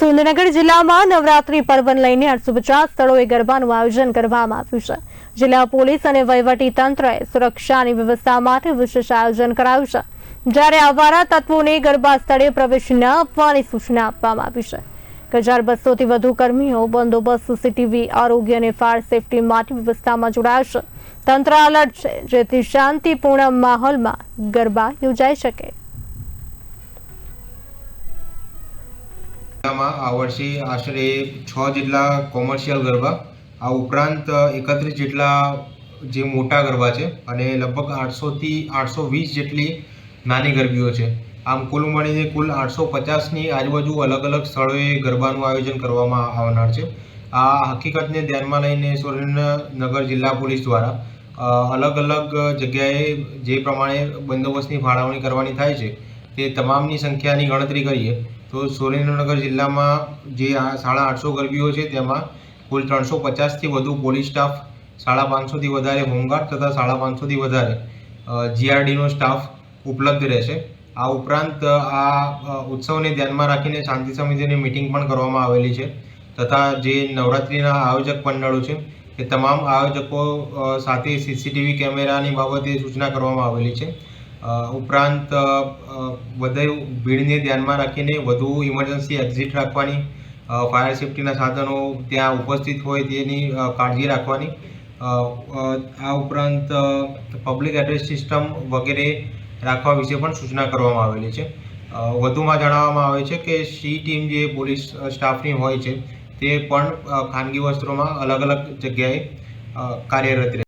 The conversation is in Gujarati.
સુરેન્દ્રનગર જિલ્લામાં નવરાત્રી પર્વને લઈને આઠસો પચાસ સ્થળોએ ગરબાનું આયોજન કરવામાં આવ્યું છે. જિલ્લા પોલીસ અને વહીવટી સુરક્ષાની વ્યવસ્થા માટે વિશેષ આયોજન કરાયું છે. જ્યારે આવારા તત્વોને ગરબા સ્થળે પ્રવેશ ન આપવાની સૂચના આપવામાં આવી છે. એક હજાર બસોથી વધુ કર્મીઓ, બંદોબસ્ત સીસીટીવી આરોગ્ય અને ફાયર સેફટી માટે વ્યવસ્થામાં જોડાયા છે. તંત્ર અલર્ટ છે. જેથી શાંતિપૂર્ણ માહોલમાં ગરબા યોજાઈ શકે. જિલ્લામાં આ વર્ષે આશરે છ જેટલા કોમર્શિયલ ગરબા, આ ઉપરાંત એકત્રીસ જેટલા જે મોટા ગરબા છે અને લગભગ આઠસોથી આઠસો વીસ જેટલી નાની ગરબીઓ છે. આમ કુલ મળીને કુલ આઠસો પચાસની આજુબાજુ અલગ અલગ સ્થળોએ ગરબાનું આયોજન કરવામાં આવનાર છે. આ હકીકતને ધ્યાનમાં લઈને સુરેન્દ્રનગર જિલ્લા પોલીસ દ્વારા અલગ અલગ જગ્યાએ જે પ્રમાણે બંદોબસ્તની ફાળવણી કરવાની થાય છે તે તમામની સંખ્યાની ગણતરી કરીએ, તો સુરેન્દ્રનગર જિલ્લામાં જે આ સાડા આઠસો ગરબીઓ છે, તેમાં કુલ ત્રણસો પચાસથી વધુ પોલીસ સ્ટાફ, સાડા પાંચસોથી વધારે હોમગાર્ડ તથા સાડા પાંચસોથી વધારે જીઆરડીનો સ્ટાફ ઉપલબ્ધ રહેશે. આ ઉપરાંત આ ઉત્સવને ધ્યાનમાં રાખીને શાંતિ સમિતિની મિટિંગ પણ કરવામાં આવેલી છે તથા જે નવરાત્રિના આયોજક મંડળો છે, એ તમામ આયોજકો સાથે સીસીટીવી કેમેરાની બાબતે સૂચના કરવામાં આવેલી છે. ઉપરાંત વધુ ભીડને ધ્યાનમાં રાખીને વધુ ઇમરજન્સી એક્ઝિટ રાખવાની ફાયર સેફટીના સાધનો ત્યાં ઉપસ્થિત હોય તેની કાળજી રાખવાની. આ ઉપરાંત પબ્લિક એડ્રેસ સિસ્ટમ વગેરે રાખવા વિશે પણ સૂચના કરવામાં આવેલી છે. વધુમાં જણાવવામાં આવે છે કે સી ટીમ જે પોલીસ સ્ટાફની હોય છે, તે પણ ખાનગી વસ્ત્રોમાં અલગ અલગ જગ્યાએ કાર્યરત રહે